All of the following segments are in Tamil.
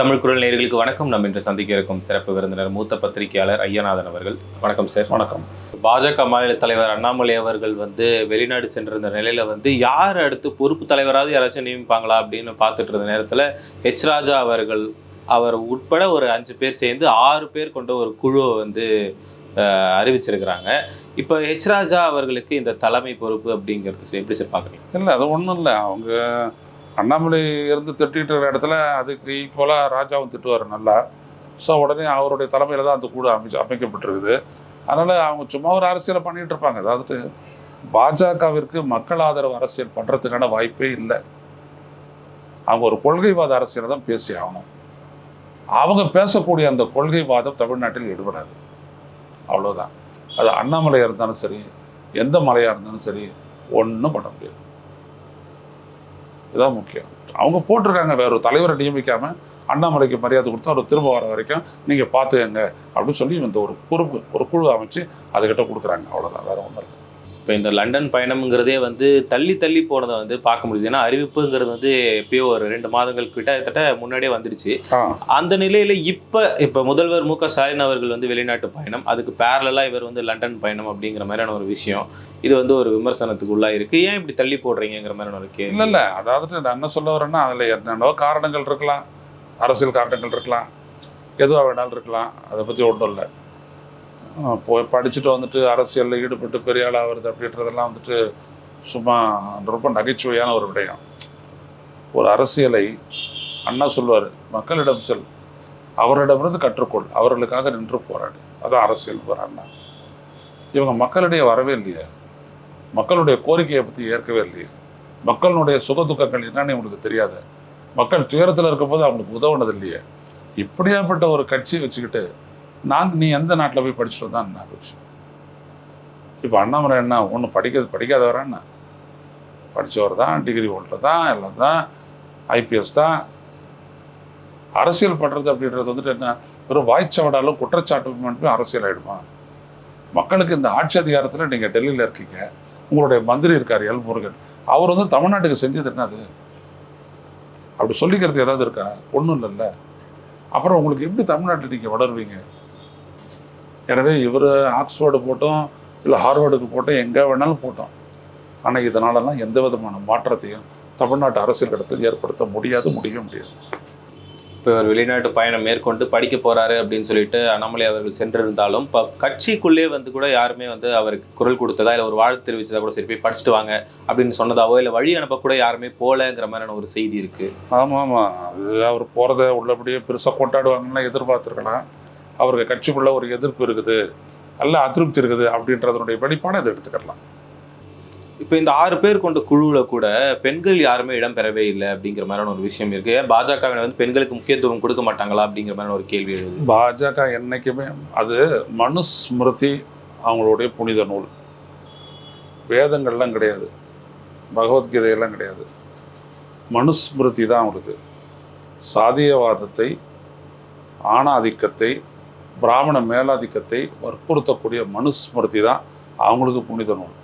தமிழ் குரல் நேயர்களுக்கு வணக்கம். நம்ம இன்று சந்திக்க இருக்கும் சிறப்பு விருந்தினர் மூத்த பத்திரிகையாளர் ஐயநாதன் அவர்கள். வணக்கம் சார். வணக்கம். பாஜக மாநில தலைவர் அண்ணாமலை அவர்கள் வந்து வெளிநாடு சென்றிருந்த நிலையில வந்து யார் அடுத்து பொறுப்பு தலைவராவது யாராச்சும் நியமிப்பாங்களா அப்படின்னு பார்த்துட்டு இருந்த நேரத்துல ஹெச் ராஜா அவர்கள் அவர் உட்பட ஒரு அஞ்சு பேர் சேர்ந்து ஆறு பேர் கொண்ட ஒரு குழுவை வந்து அறிவிச்சிருக்கிறாங்க. இப்போ ஹெச் ராஜா அவர்களுக்கு இந்த தலைமை பொறுப்பு அப்படிங்கிறது எப்படி சார் பார்க்குறீங்க? இல்லை அது ஒன்றும் இல்லை. அவங்க அண்ணாமலை இருந்து திட்டிட்டு இருக்கிற இடத்துல அதுக்கு ஈக்குவலாக ராஜாவும் திட்டுவார் நல்லா. ஸோ உடனே அவருடைய தலைமையில் தான் அந்த கூடு அமைச்சு அமைக்கப்பட்டிருக்குது. அதனால் அவங்க சும்மா ஒரு அரசியலை பண்ணிகிட்டு இருப்பாங்க. அதாவது பாஜகவிற்கு மக்கள் ஆதரவு அரசியல் பண்ணுறதுக்கான வாய்ப்பே இல்லை. அவங்க ஒரு கொள்கைவாத அரசியலை தான் பேசி ஆகணும். அவங்க பேசக்கூடிய அந்த கொள்கைவாதம் தமிழ்நாட்டில் ஈடுபடாது அவ்வளோதான் அது அண்ணாமலையாக இருந்தாலும் சரி எந்த மலையாக இருந்தாலும் சரி ஒன்றும் பண்ண முடியாது. இதுதான் முக்கியம். அவங்க போட்டிருக்காங்க வேற ஒரு தலைவரை நியமிக்காம அண்ணாமலைக்கு மரியாதை கொடுத்து அவர் திரும்ப வர வரைக்கும் நீங்கள் பார்த்துக்கங்க அப்படின்னு சொல்லி இந்த ஒரு பொறுப்பு ஒரு குழு அமைச்சு அதுக்கிட்ட கொடுக்குறாங்க. அவ்வளோதான் வேற ஒன்றும் இல்லை. இப்போ இந்த லண்டன் பயணம்ங்கிறதே வந்து தள்ளி தள்ளி போனதை வந்து பார்க்க முடியுது. ஏன்னா அறிவிப்புங்கிறது வந்து எப்பயோ ஒரு ரெண்டு மாதங்கள் கிட்டத்தட்ட முன்னாடியே வந்துடுச்சு அந்த நிலையில இப்போ இப்போ முதல்வர் மு க ஸ்டாலின் அவர்கள் வந்து வெளிநாட்டு பயணம் அதுக்கு பேரலா இவர் வந்து லண்டன் பயணம் அப்படிங்கிற மாதிரியான ஒரு விஷயம் இது வந்து ஒரு விமர்சனத்துக்கு உள்ளா இருக்கு. ஏன் இப்படி தள்ளி போடுறீங்கிற மாதிரியான ஒரு கேள்வி. இல்லை இல்லை. அதாவது நான் என்ன சொல்ல வரேன்னா அதில் என்னென்னவோ காரணங்கள் இருக்கலாம். அரசியல் காரணங்கள் இருக்கலாம். எதுவாக வேணாலும் இருக்கலாம். அதை பற்றி ஒன்றும் இல்லை. போய் படிச்சுட்டு வந்துட்டு அரசியலில் ஈடுபட்டு பெரிய ஆளாக வருது அப்படின்றதெல்லாம் வந்துட்டு சும்மா ரொம்ப நகைச்சுவையான ஒரு விடயம். ஒரு அரசியலை அண்ணா சொல்லுவார் மக்களிடம் செல். அவரிடமிருந்து கற்றுக்கொள். அவர்களுக்காக நின்று போராடு. அதான் அரசியல் போகிற அண்ணா. இவங்க மக்களிடையே வரவே இல்லையே. மக்களுடைய கோரிக்கையை பற்றி ஏற்கவே இல்லையே. மக்களுடைய சுக துக்கங்கள் என்னன்னு இவங்களுக்கு தெரியாது. மக்கள் துயரத்தில் இருக்கும்போது அவங்களுக்கு உதவுனது இல்லையே. இப்படியாப்பட்ட ஒரு கட்சியை வச்சுக்கிட்டு நான் நீ எந்த நாட்டில் போய் படிச்சுட்டு தான் என்ன இப்போ அண்ணாமலை என்ன ஒன்று படிக்கிறது படிக்காதவரா என்ன? படித்தவர் தான் டிகிரி ஹோல்டர் தான் எல்லாம் தான் ஐபிஎஸ் தான். அரசியல் பண்ணுறது அப்படின்றது வந்துட்டு என்ன? வெறும் வாய்ச்சவடாலும் குற்றச்சாட்டு மட்டுமே அரசியல் ஆகிடுமா மக்களுக்கு இந்த ஆட்சி அதிகாரத்தில் நீங்கள் டெல்லியில் இருக்கீங்க. உங்களுடைய மந்திரி இருக்கார் எல் முருகன். அவர் வந்து தமிழ்நாட்டுக்கு செஞ்சது என்னது? அப்படி சொல்லிக்கிறது ஏதாவது இருக்கா? ஒன்றும் இல்லைல்ல. அப்புறம் உங்களுக்கு எப்படி தமிழ்நாட்டில் நீங்கள் வளருவீங்க? எனவே இவர் ஆக்ஸ்ஃபோர்டு போட்டோம் இல்லை ஹார்வர்டுக்கு போட்டோம் எங்கே வேணாலும் போட்டோம். ஆனால் இதனாலலாம் எந்த விதமான மாற்றத்தையும் தமிழ்நாட்டு அரசியல் இடத்தில் ஏற்படுத்த முடியாது முடியவே முடியாது. இப்போ இவர் வெளிநாட்டு பயணம் மேற்கொண்டு படிக்க போறாரு அப்படின்னு சொல்லிட்டு அண்ணாமலை அவர்கள் சென்றிருந்தாலும் இப்போ கட்சிக்குள்ளே வந்து கூட யாருமே வந்து அவருக்கு குரல் கொடுத்ததா இல்லை ஒரு வாழ்த்து தெரிவிச்சதா கூட சரி போய் படிச்சுட்டு வாங்க அப்படின்னு சொன்னதாவோ இல்லை வழி அனுப்ப கூட யாருமே போலங்கிற மாதிரியான ஒரு செய்தி இருக்கு. ஆமாம் ஆமாம் அது அவர் போகிறத உள்ளபடியே பெருசாக கொண்டாடுவாங்கன்னா எதிர்பார்த்துருக்கலாம். அவருக்கு கட்சிக்குள்ள ஒரு எதிர்ப்பு இருக்குது நல்ல அதிருப்தி இருக்குது அப்படின்றதனுடைய வெளிப்பாடு அதை எடுத்துக்கலாம் இப்போ இந்த ஆறு பேர் கொண்ட குழுவில் கூட பெண்கள் யாருமே இடம் பெறவே இல்லை அப்படிங்கிற மாதிரியான ஒரு விஷயம் இருக்கு. பாஜகவினர் வந்து பெண்களுக்கு முக்கியத்துவம் கொடுக்க மாட்டாங்களா அப்படிங்கிற மாதிரியான ஒரு கேள்வி எழுது. பாஜக என்னைக்குமே அது மனுஸ்மிருதி அவங்களுடைய புனித நூல். வேதங்கள்லாம் கிடையாது. பகவத்கீதையெல்லாம் கிடையாது. மனுஸ்மிருதி தான் அவங்களுக்கு. சாதியவாதத்தை ஆணாதிக்கத்தை பிராமண மேலாதிக்கத்தை வற்புறுத்தக்கூடிய மனுஸ்மிருதி தான் அவங்களுக்கு புனித நூல்.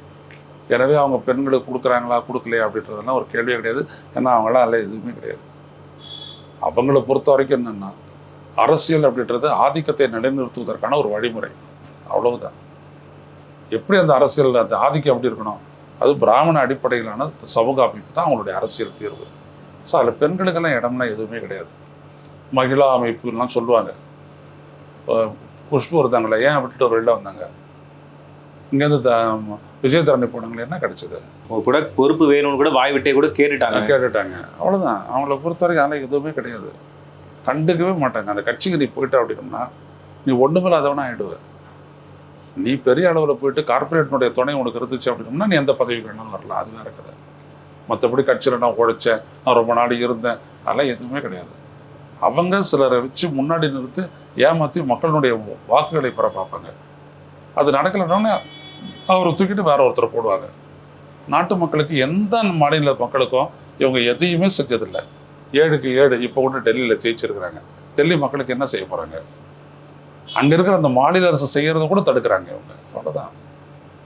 எனவே அவங்க பெண்களுக்கு கொடுக்குறாங்களா கொடுக்கலையா அப்படின்றதெல்லாம் ஒரு கேள்வியே கிடையாது. ஏன்னா அவங்களாம் அதில் எதுவுமே கிடையாது. அவங்கள பொறுத்த வரைக்கும் என்னென்னா அரசியல் அப்படின்றது ஆதிக்கத்தை நிலைநிறுத்துவதற்கான ஒரு வழிமுறை. அவ்வளவுதான். எப்படி அந்த அரசியல் அந்த ஆதிக்கம் எப்படி இருக்கணும்? அது பிராமண அடிப்படையிலான சமூக அமைப்பு தான் அவங்களுடைய அரசியல் தீர்வு. ஸோ அதில் பெண்களுக்கெல்லாம் இடம்லாம் எதுவுமே கிடையாது. மகிழா அமைப்புலாம் சொல்லுவாங்க. குஷ்பு இருந்தாங்களே ஏன் விட்டுட்டு வெளில வந்தாங்க? இங்கேருந்து த விஜயதரணி போனாங்களே என்ன கிடைச்சது? கூட பொறுப்பு வேணும்னு கூட வாய் விட்டே கூட கேட்டுட்டாங்க. கேட்டுட்டாங்க. அவ்வளோதான் அவங்கள பொறுத்த வரைக்கும் அதெல்லாம் எதுவுமே கிடையாது. கண்டுக்கவே மாட்டாங்க. அந்த கட்சிக்கு நீ போயிட்ட அப்படின்னா நீ ஒன்றுமில்லாதவனா ஆயிடுவ. நீ பெரிய அளவில் போயிட்டு கார்ப்பரேட்டினுடைய துணை உனக்கு இருந்துச்சு அப்படின்னா நீ எந்த பதவிக்கு வேணாலும் வரலாம். அது வேற கதை. மற்றபடி கட்சியில் நான் உழைச்சேன். நான் ரொம்ப நாள் இருந்தேன். அதெல்லாம் எதுவுமே கிடையாது. அவங்க சிலரை வச்சு முன்னாடி நிறுத்தி ஏமாற்றி மக்களுடைய வாக்குகளை பெற பார்ப்பாங்க. அது நடக்கலைன்னா அவரை தூக்கிட்டு வேற ஒருத்தரை போடுவாங்க. நாட்டு மக்களுக்கு எந்த மாநில மக்களுக்கும் இவங்க எதையுமே செஞ்சதில்லை. ஏழுக்கு ஏழு இப்போ கூட டெல்லியில் ஜெயிச்சிருக்கிறாங்க. டெல்லி மக்களுக்கு என்ன செய்ய போகிறாங்க அங்கே இருக்கிற அந்த மாநில அரசு செய்கிறத கூட தடுக்கிறாங்க இவங்க. அவ்வளோதான்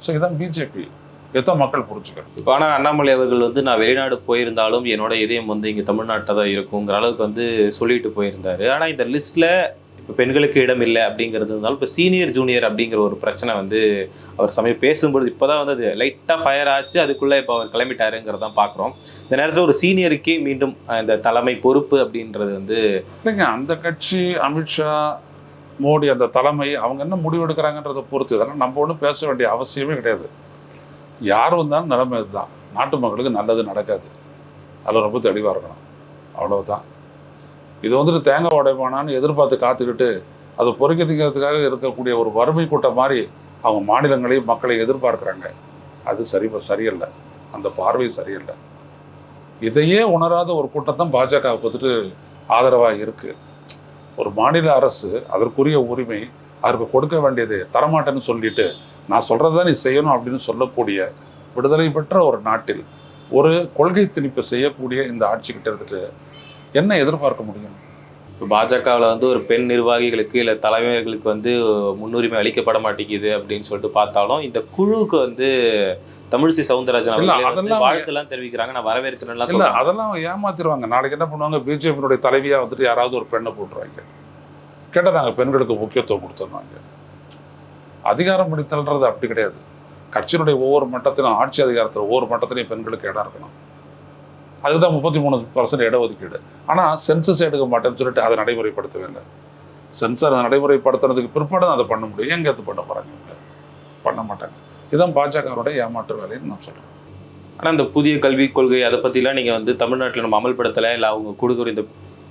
ஸோ இதுதான் பிஜேபி இதான் மக்கள் புரிஞ்சுக்கணும் இப்போ ஆனால் அண்ணாமலை அவர்கள் வந்து நான் வெளிநாடு போயிருந்தாலும் என்னோட இதயம் வந்து இங்கே தமிழ்நாட்டில் தான் இருக்குங்கிற அளவுக்கு வந்து சொல்லிட்டு போயிருந்தாரு. ஆனால் இந்த லிஸ்ட்டில் இப்போ பெண்களுக்கு இடம் இல்லை அப்படிங்கிறது இருந்தாலும் இப்போ சீனியர் ஜூனியர் அப்படிங்கிற ஒரு பிரச்சனை வந்து அவர் சமயம் பேசும்பொழுது இப்போ தான் வந்து அது லைட்டாக ஃபயர் ஆச்சு அதுக்குள்ளே இப்போ அவர் கிளம்பிட்டாருங்கிறதான் பார்க்குறோம் இந்த நேரத்தில் ஒரு சீனியருக்கே மீண்டும் இந்த தலைமை பொறுப்பு அப்படின்றது வந்து இல்லைங்க அந்த கட்சி அமித்ஷா மோடி அந்த தலைமை அவங்க என்ன முடிவு எடுக்கிறாங்கன்றதை பொறுத்து இதெல்லாம் நம்ம ஒன்றும் பேச வேண்டிய அவசியமே கிடையாது. யார் வந்தாலும் நிலைமை இதுதான். நாட்டு மக்களுக்கு நல்லது நடக்காது. அதில் ரொம்ப தெளிவாக இருக்கணும். அவ்வளவுதான். இது வந்துட்டு தேங்காய் உடைப்பானான்னு எதிர்பார்த்து காத்துக்கிட்டு அதை பொறுக்கி இருக்கக்கூடிய ஒரு வறுமை கூட்டம் மாதிரி அவங்க மாநிலங்களையும் மக்களை எதிர்பார்க்குறாங்க. அது சரி சரியில்லை. அந்த பார்வை சரியில்லை. இதையே உணராத ஒரு கூட்டம் பாஜக வந்துட்டு ஆதரவாக இருக்குது ஒரு மாநில அரசு அதற்குரிய உரிமை அதற்கு கொடுக்க வேண்டியது தரமாட்டேன்னு சொல்லிட்டு நான் சொல்கிறத நீ செய்யணும் அப்படின்னு சொல்லக்கூடிய விடுதலை பெற்ற ஒரு நாட்டில் ஒரு கொள்கை திணிப்பு செய்யக்கூடிய இந்த ஆட்சி கிட்ட இருந்துட்டு என்ன எதிர்பார்க்க முடியும்? இப்போ பாஜகவில் வந்து ஒரு பெண் நிர்வாகிகளுக்கு இல்லை தலைவர்களுக்கு வந்து முன்னுரிமை அளிக்கப்பட மாட்டேங்குது அப்படின்னு சொல்லிட்டு பார்த்தாலும் இந்த குழுவுக்கு வந்து தமிழிசை சவுந்தரராஜன் அவர்களே வாழ்த்துலாம் தெரிவிக்கிறாங்க. நான் வரவேற்கிறேன்லாம் இல்லை அதெல்லாம் ஏமாத்திடுவாங்க நாளைக்கு என்ன பண்ணுவாங்க? பிஜேபியினுடைய தலைவியாக வந்துட்டு யாராவது ஒரு பெண்ணை போட்டுருவாங்க கேட்டால் நாங்கள் பெண்களுக்கு முக்கியத்துவம் கொடுத்துருவாங்க அதிகாரம் பிடித்தல்ன்றது அப்படி கிடையாது. கட்சியினுடைய ஒவ்வொரு மட்டத்திலும் ஆட்சி அதிகாரத்தில் ஒவ்வொரு மட்டத்திலையும் பெண்களுக்கு இடம் இருக்கணும். அதுதான் முப்பத்தி மூணு பர்சன்ட் இடஒதுக்கீடு. ஆனால் சென்சஸ் எடுக்க மாட்டேன்னு சொல்லிட்டு அதை நடைமுறைப்படுத்துவேங்க சென்சார் சென்சர் நடைமுறைப்படுத்துறதுக்கு பிற்பாடு தான் அதை பண்ண முடியும். எங்கே அது பண்ண போகிறாங்க இவங்க? பண்ண மாட்டாங்க. இதுதான் பாஜகவோட ஏமாற்று வேலைன்னு நான் சொல்கிறேன் ஆனால் இந்த புதிய கல்விக் கொள்கை அதை பற்றிலாம் நீங்கள் வந்து தமிழ்நாட்டில் நம்ம அமல்படுத்தலை? இல்லை அவங்க கொடுக்குற இந்த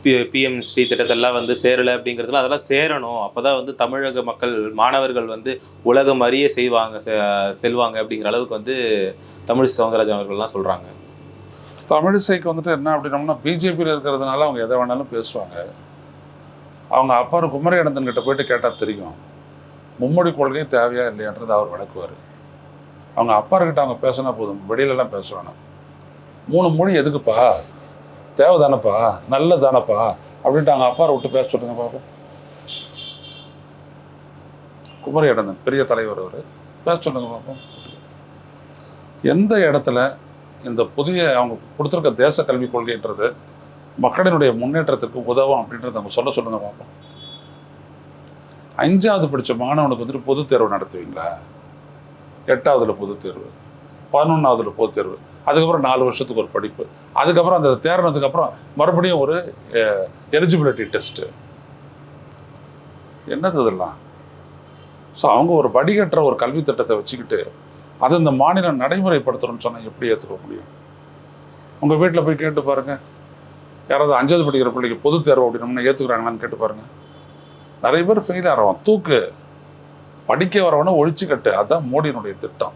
பி பிஎம்ஸ்ரீ திட்டத்தெல்லாம் வந்து சேரலை அப்படிங்கிறதுல அதெல்லாம் சேரணும். அப்போ தான் வந்து தமிழக மக்கள் மாணவர்கள் வந்து உலகம் அறிய செய்வாங்க செ- செல்வாங்க அப்படிங்கிற அளவுக்கு வந்து தமிழிசை சவுந்தரராஜன் அவர்கள்லாம் சொல்கிறாங்க தமிழிசைக்கு வந்துட்டு என்ன அப்படின்னோம்னா பிஜேபியில் இருக்கிறதுனால அவங்க எதை வேணாலும் பேசுவாங்க. அவங்க அப்பா குமரியானந்தன் கிட்ட போயிட்டு கேட்டால் தெரியும். மும்மொழி கொள்கை தேவையா இல்லையான்றது அவர் விளக்குவார். அவங்க அப்பா அவங்க பேசினா போதும். வெளியிலலாம் பேச மூணு மொழி எதுக்குப்பா? தேவை தானப்பா நல்லதானப்பா அப்படின்ட்டு அவங்க அப்பா விட்டு பேச சொல்லுங்க பாப்போம். இடந்தன் பெரிய தலைவர் அவர். பேச சொல்லுங்க பார்ப்போம் எந்த இடத்துல இந்த புதிய அவங்க கொடுத்துருக்க தேச கல்விக் கொள்கைன்றது மக்களினுடைய முன்னேற்றத்திற்கு உதவும் அப்படின்றத நம்ம சொல்ல சொல்லுங்க பார்ப்போம் அஞ்சாவது படித்த மாணவனுக்கு வந்துட்டு பொதுத் தேர்வு நடத்துவீங்களா? எட்டாவதுல பொதுத் தேர்வு பதினொன்றாவதுல பொதுத் தேர்வு. அதுக்கப்புறம் நாலு வருஷத்துக்கு ஒரு படிப்பு. அதுக்கப்புறம் அந்த தேர்னதுக்கு அப்புறம் மறுபடியும் ஒரு எலிஜிபிலிட்டி டெஸ்ட்டு என்னது இதெல்லாம்? ஸோ அவங்க ஒரு வடிகட்டுற ஒரு கல்வி திட்டத்தை வச்சுக்கிட்டு அது இந்த மாநிலம் நடைமுறைப்படுத்தணும்னு சொன்னால் எப்படி ஏற்றுக்க முடியும்? உங்கள் வீட்டில் போய் கேட்டு பாருங்க. யாராவது அஞ்சாவது படிக்கிற பிள்ளைக்கு பொது தேர்வு அப்படின்னோம்னா ஏற்றுக்கிறாங்களான்னு கேட்டு பாருங்கள் நிறைய பேர் ஃபெயில் ஆகிறவன் தூக்கு. படிக்க வரவனை ஒழிச்சு கட்டு அதுதான் மோடியினுடைய திட்டம்.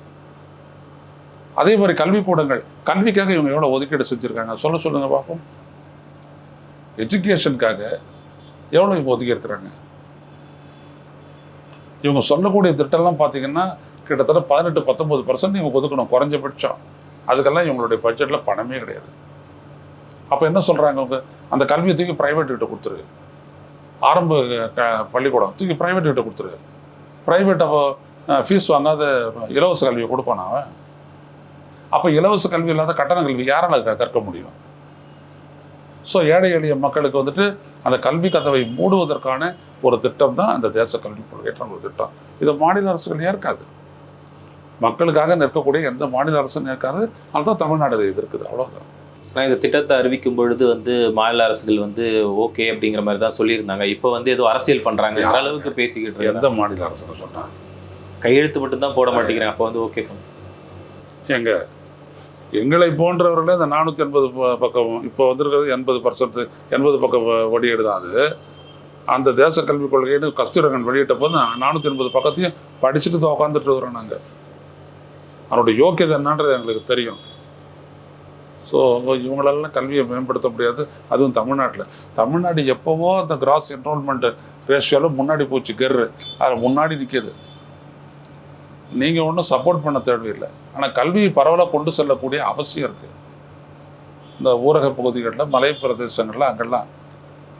அதே மாதிரி கல்விக்கூடங்கள் கல்விக்காக இவங்க எவ்வளோ ஒதுக்கீடு செஞ்சுருக்காங்க? சொல்ல சொல்லுங்கள் பார்ப்போம் எஜுகேஷனுக்காக எவ்வளோ இவங்க ஒதுக்கி இருக்கிறாங்க இவங்க சொல்லக்கூடிய திட்டம்லாம் பார்த்தீங்கன்னா கிட்டத்தட்ட பதினெட்டு பத்தொம்பது பர்சன்ட் இவங்க ஒதுக்கணும். குறைஞ்சபட்சம். அதுக்கெல்லாம் இவங்களுடைய பட்ஜெட்டில் பணமே கிடையாது. அப்போ என்ன சொல்கிறாங்க அவங்க அந்த கல்வியை தூக்கி ப்ரைவேட் கிட்ட கொடுத்துரு. ஆரம்ப க- பள்ளிக்கூடம் தூக்கி ப்ரைவேட் கிட்ட கொடுத்துரு. ப்ரைவேட் அப்போ ஃபீஸ் வாங்காத இலவச கல்வியை கொடுப்பானா அவன்? அப்போ இலவச கல்வி இல்லாத கட்டண கல்வி யாரால கற்க முடியும்? ஸோ ஏழை எளிய மக்களுக்கு வந்துட்டு அந்த கல்வி கதவை மூடுவதற்கான ஒரு திட்டம் தான் அந்த தேச கல்விக் கொள்கைன்ற ஒரு திட்டம். இது மாநில அரசுகள் ஏற்காது. மக்களுக்காக நிற்கக்கூடிய எந்த மாநில அரசும் ஏற்காது. அதுதான் தமிழ்நாடு இதை எதிர்க்குது. அவ்வளோதான் ஆனால் இந்த திட்டத்தை அறிவிக்கும் பொழுது வந்து மாநில அரசுகள் வந்து ஓகே அப்படிங்கிற மாதிரி தான் சொல்லியிருந்தாங்க. இப்போ வந்து ஏதோ அரசியல் பண்ணுறாங்க அளவுக்கு பேசிக்கிட்டு எந்த மாநில அரசுன்னு சொன்னா கையெழுத்து மட்டும் தான் போட மாட்டேங்கிறாங்க. அப்போ வந்து ஓகே சொன்ன எங்க எங்களை போன்றவர்களே இந்த நானூற்றி எண்பது பக்கம் இப்போ வந்திருக்கிறது எண்பது பர்சன்ட் எண்பது பக்கம் வெளியீடு தான் அது. அந்த தேச கல்விக் கொள்கைன்னு கஸ்தூரங்கன் வெளியிட்ட போது நானூற்றி எண்பது பக்கத்தையும் படிச்சுட்டு தான் உட்காந்துட்டு இருக்கிறோம் நாங்கள் அவனுடைய யோக்கியதை என்னன்றது எங்களுக்கு தெரியும். ஸோ இவங்களெல்லாம் கல்வியை மேம்படுத்த முடியாது. அதுவும் தமிழ்நாட்டில். தமிழ்நாடு எப்போவோ அந்த கிராஸ் என்ரோல்மெண்ட் ரேஷியோவில் முன்னாடி போச்சு கெர்ரு. அதில் முன்னாடி நிற்கிது நீங்கள் ஒன்றும் சப்போர்ட் பண்ண தேவையில்லை. ஆனால் கல்வியை பரவலாக கொண்டு செல்லக்கூடிய அவசியம் இருக்குது இந்த ஊரக பகுதிகளில் மலை பிரதேசங்களில் அங்கெல்லாம்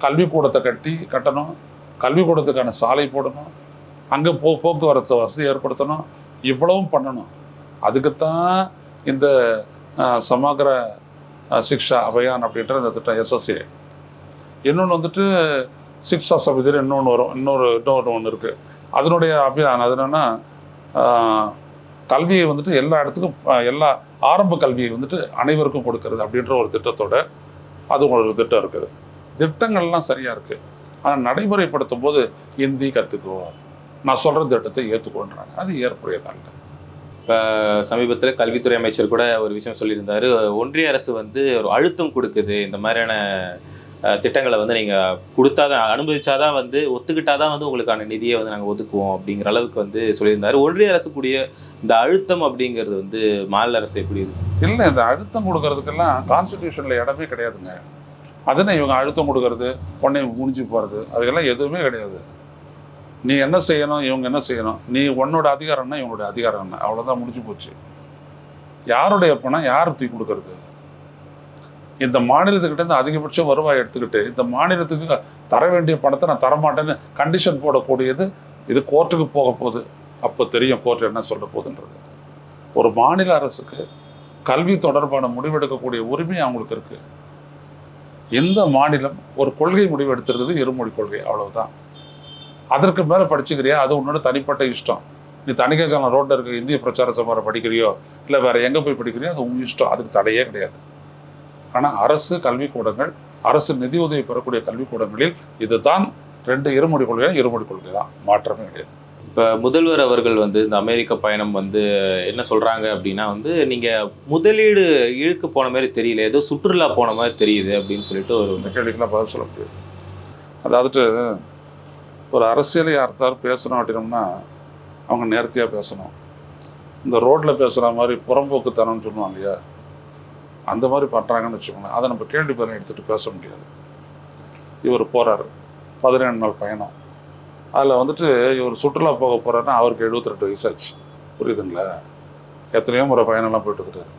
கல்விக்கூடத்தை கட்டி கட்டணும். கல்விக்கூடத்துக்கான சாலை போடணும். அங்கே போ போக்குவரத்து வசதி ஏற்படுத்தணும். இவ்வளவும் பண்ணணும். அதுக்குத்தான் இந்த அஹ், சமகர சிக்ஷா அபயான் அப்படின்ற இந்த திட்டம் எஸ்எஸ்ஏ இன்னொன்று வந்துட்டு சிக்ஷா சமிதியில் இன்னொன்று வரும். இன்னொரு இன்னொரு ஒன்று இருக்குது அதனுடைய அபியான் அது என்னென்னா கல்வியை வந்துட்டு எல்லா இடத்துக்கும் எல்லா ஆரம்ப கல்வியை வந்துட்டு அனைவருக்கும் கொடுக்கறது அப்படின்ற ஒரு திட்டத்தோட அது ஒரு திட்டம் இருக்குது. திட்டங்கள்லாம் சரியாக இருக்குது ஆனால் நடைமுறைப்படுத்தும் போது ஹிந்தி கற்றுக்கோ நான் சொல்கிற திட்டத்தை ஏற்றுக்கோன்றாங்க அது ஏற்புடையதாங்க சமீபத்தில் கல்வித்துறை அமைச்சர் கூட ஒரு விஷயம் சொல்லியிருந்தார். ஒன்றிய அரசு வந்து ஒரு அழுத்தம் கொடுக்குது. இந்த மாதிரியான திட்டங்களை வந்து நீங்கள் கொடுத்தாதான் அனுபவிச்சாதான் வந்து ஒத்துக்கிட்டா தான் வந்து உங்களுக்கான நிதியை வந்து நாங்கள் ஒதுக்குவோம் அப்படிங்கிற அளவுக்கு வந்து சொல்லியிருந்தாரு. ஒன்றிய அரசு கூடிய இந்த அழுத்தம் அப்படிங்கிறது வந்து மாநில அரசு எப்படி இருக்கு? இல்லை இந்த அழுத்தம் கொடுக்கறதுக்கெல்லாம் கான்ஸ்டிடியூஷனில் இடமே கிடையாதுங்க. அதுன்னு இவங்க அழுத்தம் கொடுக்கறது உடனே முடிஞ்சு போகிறது அதுக்கெல்லாம் எதுவுமே கிடையாது. நீ என்ன செய்யணும் இவங்க என்ன செய்யணும்? நீ உன்னோட அதிகாரம்னா இவங்களோட அதிகாரம் என்ன அவ்வளோதான் முடிஞ்சு போச்சு. யாருடைய பணம் யார் தூக்கி கொடுக்கறது? இந்த மாநிலத்துக்கிட்டேருந்து அதிகபட்சம் வருவாய் எடுத்துக்கிட்டு இந்த மாநிலத்துக்கு தர வேண்டிய பணத்தை நான் தரமாட்டேன்னு கண்டிஷன் போடக்கூடியது இது கோர்ட்டுக்கு போக போகுது. அப்போ தெரியும் கோர்ட் என்ன சொல்ல போகுதுன்றது. ஒரு மாநில அரசுக்கு கல்வி தொடர்பான முடிவெடுக்கக்கூடிய உரிமை அவங்களுக்கு இருக்குது எந்த மாநிலம் ஒரு கொள்கை முடிவு எடுத்திருக்குது? இருமொழி கொள்கை அவ்வளவுதான். அதற்கு மேலே படிச்சுக்கிறியா? அது உன்னோட தனிப்பட்ட இஷ்டம். நீ தணிக்கைச்சாலம் ரோட்டில் இருக்க இந்திய பிரச்சார சபாரை படிக்கிறியோ? இல்லை வேறு எங்கே போய் படிக்கிறியோ? அது உங்கள் இஷ்டம். அதுக்கு தடையே கிடையாது. ஆனால் அரசு கல்விக்கூடங்கள் அரசு நிதி உதவி பெறக்கூடிய கல்விக்கூடங்களில் இதுதான் ரெண்டு இருமொழி கொள்கை இருமொழி கொள்கை தான் மாற்றமே கிடையாது. இப்போ முதல்வர் அவர்கள் வந்து இந்த அமெரிக்க பயணம் வந்து என்ன சொல்றாங்க அப்படின்னா வந்து நீங்க முதலீடு இழுக்கு போன மாதிரி தெரியல ஏதோ சுற்றுலா போன மாதிரி தெரியுது அப்படின்னு சொல்லிட்டு ஒரு கேள்விக்கெல்லாம் பதில் சொல்ல முடியாது. அதாவது ஒரு அரசியலை யார்த்தாரும் பேசணும் அப்படின்னோம்னா அவங்க நேர்த்தியாக பேசணும். இந்த ரோட்டில் பேசுகிற மாதிரி புறம்போக்குத்தனம்னு சொல்லுவாங்க இல்லையா? அந்த மாதிரி பண்ணுறாங்கன்னு வச்சுக்கோங்களேன். அதை நம்ம கேள்வி பதில் எடுத்துகிட்டு பேச முடியாது. இவர் போகிறாரு பதினேழு நாள் பயணம். அதில் வந்துட்டு இவர் சுற்றுலா போக போகிறாருன்னா அவருக்கு 72 வயசாச்சு. புரியுதுங்களா? எத்தனையோ முறை பயணம்லாம் போயிட்டு இருக்கிறாரு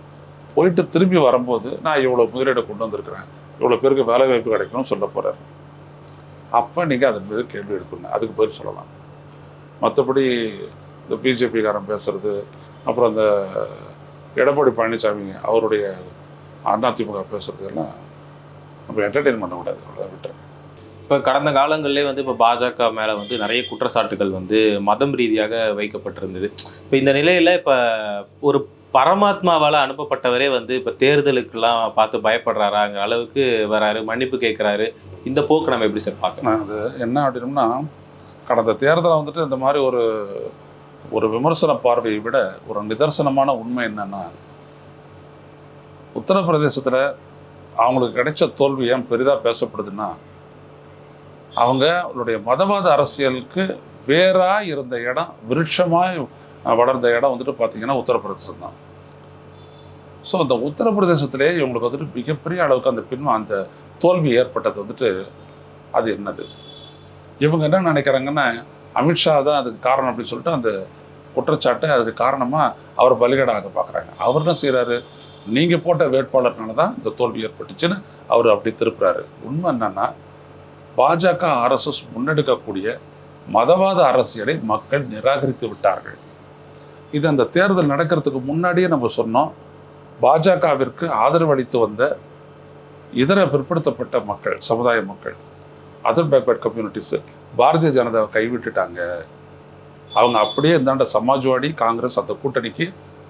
போயிட்டு திரும்பி வரும்போது நான் இவ்வளோ முதலீடை கொண்டு வந்திருக்கிறேன். இவ்வளோ பேருக்கு வேலை வாய்ப்பு கிடைக்கணும்னு சொல்ல போகிறாரு அப்போ நீங்கள் அதன் மீது கேள்வி எடுக்கணும் அதுக்கு பதில் சொல்லலாம். மற்றபடி இந்த பிஜேபிக்காரன் பேசுறது அப்புறம் அந்த எடப்பாடி பழனிசாமி அவருடைய அதிமுக பேசுறது எல்லாம் நம்ம என்டர்டெயின் பண்ணக்கூடாது அவ்வளோ விட்டுறேன் இப்போ கடந்த காலங்களிலே வந்து இப்போ பாஜக மேலே வந்து நிறைய குற்றச்சாட்டுகள் வந்து மதம் ரீதியாக வைக்கப்பட்டிருந்தது. இப்போ இந்த நிலையில் இப்போ ஒரு பரமாத்மாவால் அனுப்பப்பட்டவரே வந்து இப்போ தேர்தலுக்கெல்லாம் பார்த்து பயப்படுறாராங்கிற அளவுக்கு வராரு மன்னிப்பு கேட்குறாரு இந்த போக்கு நம்ம எப்படி சார் பார்க்கலாம் நான் அது என்ன அப்படின்னம்னா கடந்த தேர்தலில் வந்துட்டு இந்த மாதிரி ஒரு ஒரு விமர்சன பார்வையை விட ஒரு நிதர்சனமான உண்மை என்னன்னா உத்தரப்பிரதேசத்தில் அவங்களுக்கு கிடைச்ச தோல்வி ஏன் பெரிதாக பேசப்படுதுன்னா அவங்களுடைய மதவாத அரசியலுக்கு வேறா இருந்த இடம் விருட்சமாய் வளர்ந்த இடம் வந்துட்டு பார்த்தீங்கன்னா உத்தரப்பிரதேசம் தான் ஸோ அந்த உத்தரப்பிரதேசத்திலே இவங்களுக்கு வந்துட்டு மிகப்பெரிய அளவுக்கு அந்த பின் அந்த தோல்வி ஏற்பட்டது வந்துட்டு அது என்னது? இவங்க என்ன நினைக்கிறாங்கன்னா அமித்ஷா தான் அதுக்கு காரணம் அப்படின்னு சொல்லிட்டு அந்த குற்றச்சாட்டை அதுக்கு காரணமாக அவர் பலிகடாக பார்க்குறாங்க அவர் என்ன செய்கிறாரு நீங்கள் போட்ட வேட்பாளர்னால தான் இந்த தோல்வி ஏற்பட்டுச்சுன்னு அவர் அப்படி திருப்புறாரு. உண்மை என்னன்னா பாஜக ஆர்எஸ்எஸ் முன்னெடுக்கக்கூடிய மதவாத அரசியலை மக்கள் நிராகரித்து விட்டார்கள். இது அந்த தேர்தல் நடக்கிறதுக்கு முன்னாடியே நம்ம சொன்னோம். பாஜகவிற்கு ஆதரவு அளித்து வந்த இதர பிற்படுத்தப்பட்ட மக்கள் சமுதாய மக்கள் அதர் பேக்வர்ட் கம்யூனிட்டிஸு பாரதிய ஜனதாவை கைவிட்டுட்டாங்க. அவங்க அப்படியே இந்தாண்ட சமாஜ்வாடி காங்கிரஸ் அந்த கூட்டணிக்கு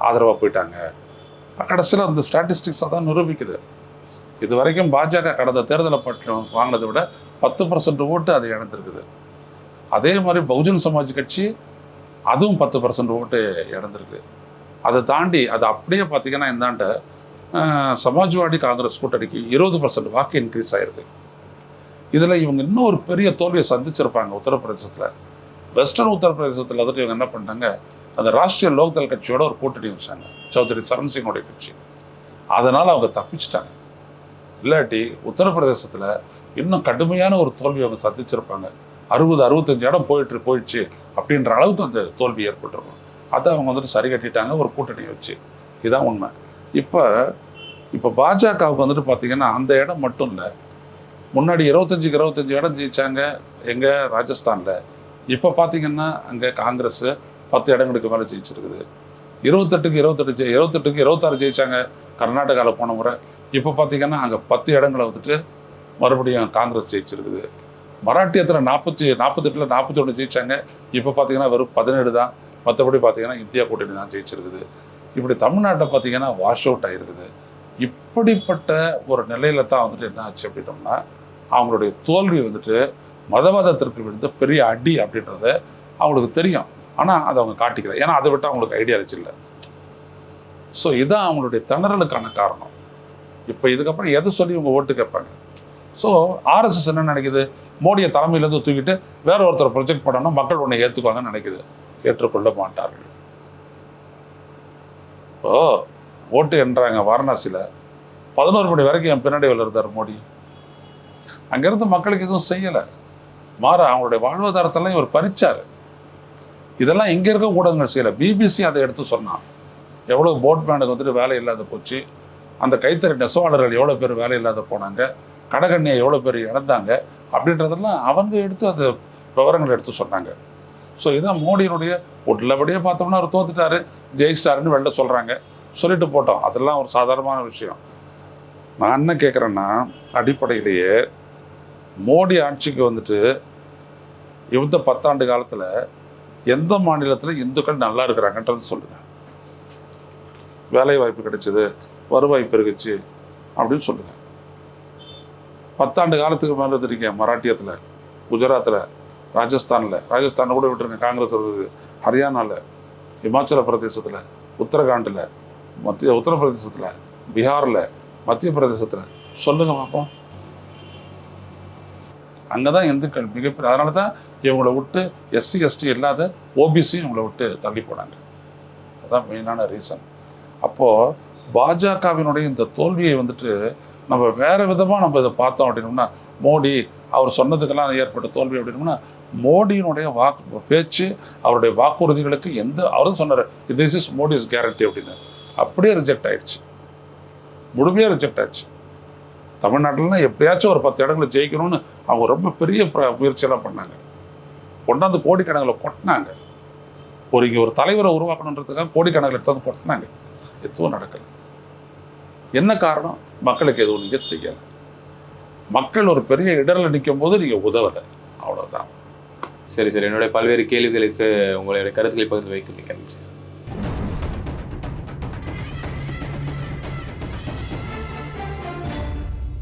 ஆதரவாக போயிட்டாங்க. கடைசியில் அந்த ஸ்டாட்டிஸ்டிக்ஸை தான் நிரூபிக்குது. இது வரைக்கும் பாஜக கடந்த தேர்தலை பற்றி வாங்கினதை விட பத்து பர்சன்ட் ஓட்டு அது இழந்திருக்குது. அதே மாதிரி பகுஜன் சமாஜ் கட்சி அதுவும் பத்து பர்சன்ட் ஓட்டு இழந்திருக்கு. அதை தாண்டி அது அப்படியே பார்த்தீங்கன்னா இந்தாண்ட சமாஜ்வாடி காங்கிரஸ் கூட்டணிக்கு இருபது பர்சன்ட் வாக்கு இன்க்ரீஸ் ஆகிருக்கு இதில் இவங்க இன்னும் ஒரு பெரிய தோல்வியை சந்திச்சிருப்பாங்க உத்தரப்பிரதேசத்தில். வெஸ்டர்ன் உத்தரப்பிரதேசத்தில் வந்துட்டு இவங்க என்ன பண்ணிட்டாங்க? அந்த ராஷ்டிரிய லோக்தள் கட்சியோட ஒரு கூட்டணி வச்சாங்க. சௌத்ரி சரண் சிங்கோடைய கட்சி. அதனால் அவங்க தப்பிச்சிட்டாங்க. இல்லாட்டி உத்தரப்பிரதேசத்தில் இன்னும் கடுமையான ஒரு தோல்வி அவங்க சந்திச்சிருப்பாங்க. அறுபது அறுபத்தஞ்சு இடம் போயிட்டு போயிடுச்சு அப்படின்ற அளவுக்கு அந்த தோல்வி ஏற்பட்டிருக்கும். அதை அவங்க வந்துட்டு சரி கட்டிட்டாங்க ஒரு கூட்டணி வச்சு. இதுதான் உண்மை. இப்போ இப்போ பாஜகவுக்கு வந்துட்டு பார்த்தீங்கன்னா அந்த இடம் மட்டும் இல்லை. முன்னாடி இருபத்தஞ்சுக்கு இருபத்தஞ்சு இடம் ஜெயிச்சாங்க எங்கே ராஜஸ்தானில். இப்போ பார்த்தீங்கன்னா அங்கே காங்கிரஸ் பத்து இடங்களுக்கு மேலே ஜெயிச்சிருக்குது. இருபத்தெட்டுக்கு இருபத்தெட்டு ஜெய் இருபத்தெட்டுக்கு இருபத்தாறு ஜெயிச்சாங்க. கர்நாடகாவில் போன முறை. இப்போ பார்த்தீங்கன்னா அங்கே பத்து இடங்களை வந்துட்டு மறுபடியும் காங்கிரஸ் ஜெயிச்சிருக்குது. மராட்டியத்தில் நாற்பத்தி நாற்பத்தெட்டில் நாற்பத்தி ஒன்று ஜெயிச்சாங்க. இப்போ பார்த்தீங்கன்னா வெறும் பதினேழு தான். மற்றபடி பார்த்தீங்கன்னா இந்தியா கூட்டணி தான் ஜெயிச்சிருக்குது. இப்படி தமிழ்நாட்டை பார்த்தீங்கன்னா வாஷ் அவுட் ஆகிருக்குது இப்படிப்பட்ட ஒரு நிலையில தான் வந்துட்டு என்ன ஆச்சு அப்படின்னோம்னா அவங்களுடைய தோல்வி வந்துட்டு மதவாதத்திற்கு விழுந்த பெரிய அடி அப்படின்றத அவங்களுக்கு தெரியும். ஆனால் அதை அவங்க காட்டிக்கல. ஏன்னா அதை விட்டு அவங்களுக்கு ஐடியாலஜி இல்லை. ஸோ இதுதான் அவங்களுடைய திணறலுக்கான காரணம். இப்போ இதுக்கப்புறம் எதை சொல்லி இவங்க ஓட்டு கேட்பாங்க? ஸோ ஆர்எஸ்எஸ் என்ன நினைக்குது? மோடியை தலைமையிலேருந்து தூக்கிட்டு வேற ஒருத்தர் ப்ரொஜெக்ட் பண்ணணும் மக்கள் உன்னை ஏற்றுக்குவாங்கன்னு நினைக்குது. ஏற்றுக்கொள்ள மாட்டார்கள். இப்போ ஓட்டு என்றாங்க வாரணாசியில். பதினோரு மணி வரைக்கும் என் பின்னாடி இருந்தார் மோடி. அங்கேருந்து மக்களுக்கு எதுவும் செய்யலை. மாற அவங்களுடைய வாழ்வாதாரத்தெல்லாம் இவர் பறிச்சார். இதெல்லாம் இங்கே இருக்க ஊடகங்கள் செய்யலை பிபிசி அதை எடுத்து சொன்னான். எவ்வளோ போட்மேனுக்கு வந்துட்டு வேலை இல்லாத போச்சு. அந்த கைத்தறி நெசவாளர்கள் எவ்வளோ பேர் வேலை இல்லாத போனாங்க. கடகண்ணியை எவ்வளோ பேர் இழந்தாங்க. அப்படின்றதெல்லாம் அவங்க எடுத்து அந்த விவரங்கள் எடுத்து சொன்னாங்க. ஸோ இதுதான் மோடியினுடைய உள்ளபடியே பார்த்தோம்னா அவர் தோத்துட்டாரு. ஜெயிச்சிட்டாருன்னு வெளில சொல்கிறாங்க சொல்லிட்டு போட்டோம். அதெல்லாம் ஒரு சாதாரணமான விஷயம். நான் என்ன கேட்குறேன்னா அடிப்படையிலேயே மோடி ஆட்சிக்கு வந்துட்டு இந்த பத்தாண்டு காலத்தில் எந்த மாநிலத்தில் இந்துக்கள் நல்லா இருக்கிறாங்கன்றது சொல்லுங்க. வேலை வாய்ப்பு கிடைச்சது வருவாய் பெருகுச்சு அப்படின்னு சொல்லுங்க. பத்தாண்டு காலத்துக்கு மேலே இருந்திருக்கேன் மராட்டியத்தில் குஜராத்தில் ராஜஸ்தானில். ராஜஸ்தானில் கூட விட்டுருங்க காங்கிரஸ் இருக்குது. ஹரியானாவில் இமாச்சல பிரதேசத்தில் உத்தரகாண்டில் மத்திய உத்தரப்பிரதேசத்தில் பீகாரில் மத்திய பிரதேசத்தில். சொல்லுங்க பார்ப்போம் அங்கே தான் இந்துக்கள் மிகப்பெரிய அதனால தான் இவங்களை விட்டு எஸ்சி எஸ்டி இல்லாத ஓபிசி இவங்களை விட்டு தள்ளி போனாங்க. அதுதான் மெயினான ரீசன் அப்போது பாஜகவினுடைய இந்த தோல்வியை வந்துட்டு நம்ம வேற விதமாக நம்ம இதை பார்த்தோம் அப்படின்னோம்னா மோடி அவர் சொன்னதுக்கெல்லாம் ஏற்பட்ட தோல்வி அப்படின்னோம்னா மோடியினுடைய வாக்கு பேச்சு அவருடைய வாக்குறுதிகளுக்கு எந்த அவரும் சொன்னார் திஸ் இஸ் மோடிஸ் கேரண்டி அப்படின்னு. அப்படியே ரிஜெக்ட் ஆயிடுச்சு. முழுமையாக ரிஜெக்ட் ஆயிடுச்சு. தமிழ்நாட்டில்னா எப்படியாச்சும் ஒரு பத்து இடங்களை ஜெயிக்கணும்னு அவங்க ரொம்ப பெரிய முயற்சியெல்லாம் பண்ணாங்க. கொண்டாந்து கோடிக்கணக்கில் கொட்டினாங்க. ஒரு இங்கே ஒரு தலைவரை உருவாக்கணுன்றதுக்காக கோடிக்கணக்கில் எடுத்து வந்து கொட்டினாங்க. எதுவும் நடக்கலை. என்ன காரணம்? மக்களுக்கு எதுவும் நீங்கள் செய்யலை. மக்கள் ஒரு பெரிய இடரில் நிற்கும் போது நீங்கள் உதவலை. அவ்வளோதான் சரி சரி. என்னுடைய பல்வேறு கேள்விகளுக்கு உங்களுடைய கருத்துக்களை பகிர்ந்து வைக்க மிக்க நன்றி சார்.